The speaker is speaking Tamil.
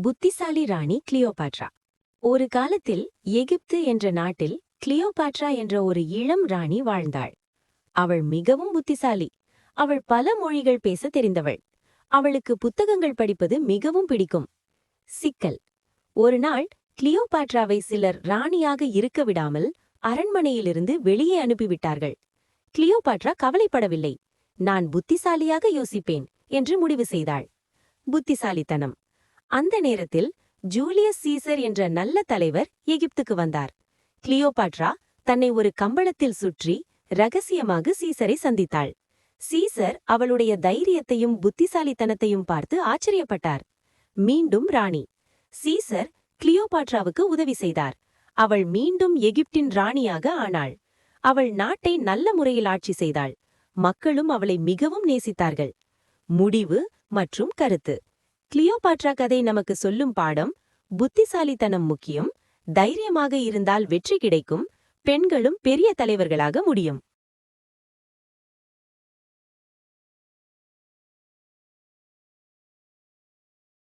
புத்திசாலி ராணி கிளியோபாட்ரா. ஒரு காலத்தில் எகிப்து என்ற நாட்டில் கிளியோபாட்ரா என்ற ஒரு இளம் ராணி வாழ்ந்தாள். அவள் மிகவும் புத்திசாலி. அவள் பல மொழிகள் பேச தெரிந்தவள். அவளுக்கு புத்தகங்கள் படிப்பது மிகவும் பிடிக்கும். சிக்கல். ஒரு நாள் கிளியோபாட்ராவை சிலர் ராணியாக இருக்க விடாமல் அரண்மனையிலிருந்து வெளியே அனுப்பிவிட்டார்கள். கிளியோபாட்ரா கவலைப்படவில்லை. நான் புத்திசாலியாக யோசிப்பேன் என்று முடிவு செய்தாள். புத்திசாலித்தனம். அந்த நேரத்தில் ஜூலியஸ் சீசர் என்ற நல்ல தலைவர் எகிப்துக்கு வந்தார். கிளியோபாட்ரா தன்னை ஒரு கம்பளத்தில் சுற்றி ரகசியமாக சீசரை சந்தித்தாள். சீசர் அவளுடைய தைரியத்தையும் புத்திசாலித்தனத்தையும் பார்த்து ஆச்சரியப்பட்டார். மீண்டும் ராணி. சீசர் கிளியோபாட்ராவுக்கு உதவி செய்தார். அவள் மீண்டும் எகிப்தின் ராணியாக ஆனாள். அவள் நாட்டை நல்ல முறையில் ஆட்சி செய்தாள். மக்களும் அவளை மிகவும் நேசித்தார்கள். முடிவு மற்றும் கருத்து. கிளியோபாட்ரா கதை நமக்கு சொல்லும் பாடம் புத்திசாலித்தனம் முக்கியம் தைரியமாக இருந்தால் வெற்றி கிடைக்கும் பெண்களும் பெரிய தலைவர்களாக முடியும்.